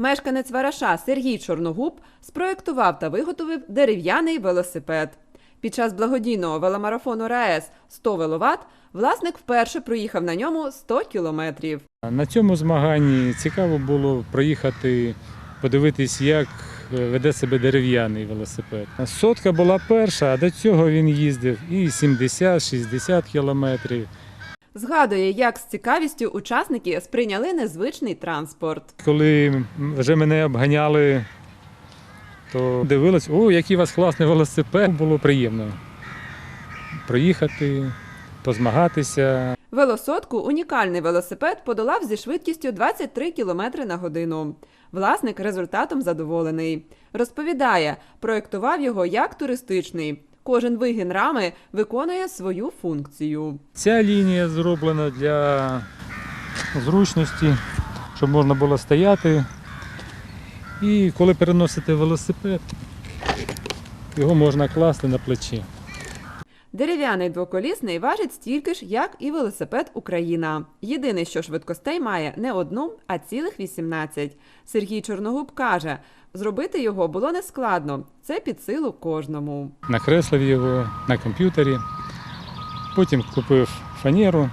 Мешканець Вараша Сергій Чорногуб спроєктував та виготовив дерев'яний велосипед. Під час благодійного веломарафону РаЕС 100 веловат власник вперше проїхав на ньому 100 кілометрів. На цьому змаганні цікаво було проїхати, подивитись, як е, веде себе дерев'яний велосипед. Сотка була перша, а до цього він їздив і 70-60 кілометрів. Згадує, як з цікавістю учасники сприйняли незвичний транспорт. Коли вже мене обганяли, то дивились, о, який у вас класний велосипед. Було приємно проїхати, позмагатися. Велосотку унікальний велосипед подолав зі швидкістю 23 км на годину. Власник результатом задоволений. Розповідає, проєктував його як туристичний. Кожен вигін рами виконує свою функцію. Ця лінія зроблена для зручності, щоб можна було стояти. І коли переносите велосипед, його можна класти на плечі. Дерев'яний двоколісний важить стільки ж, як і велосипед Україна. Єдине, що швидкостей має не одну, а цілих 18. Сергій Чорногуб каже, зробити його було нескладно. Це під силу кожному. Накреслив його на комп'ютері, потім купив фанеру,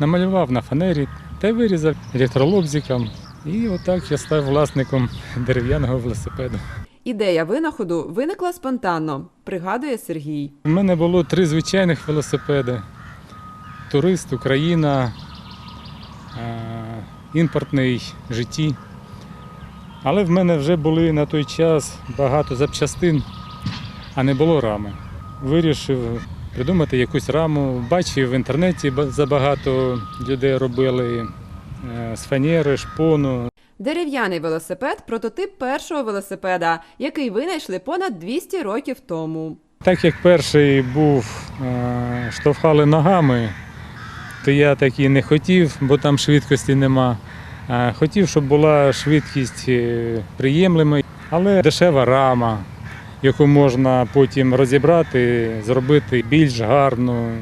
намалював на фанері та вирізав електролобзиком. І отак я став власником дерев'яного велосипеду. Ідея винаходу виникла спонтанно, пригадує Сергій. У мене було три звичайних велосипеди: турист, Україна, е, імпортний житті. Але в мене вже були на той час багато запчастин, а не було рами. Вирішив придумати якусь раму. Бачив в інтернеті забагато людей робили е, з фанери, шпону, Дерев'яний велосипед прототип першого велосипеда, який винайшли понад 200 років тому. Так як перший був, е, штовхали ногами, то я так і не хотів, бо там швидкості нема. Е, Хотів, щоб була швидкість е, приємлива, але дешева рама, яку можна потім розібрати, зробити більш гарну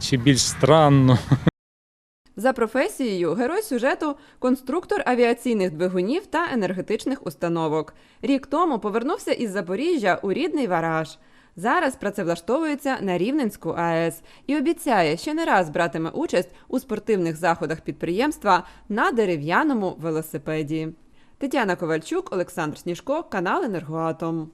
чи більш странну. За професією герой сюжету конструктор авіаційних двигунів та енергетичних установок. Рік тому повернувся із Запоріжжя у рідний Вараж. Зараз працевлаштовується на Рівненську АЕС і обіцяє, що не раз братиме участь у спортивних заходах підприємства на дерев'яному велосипеді. Тетяна Ковальчук, Олександр Сніжко, канал Енергоатом.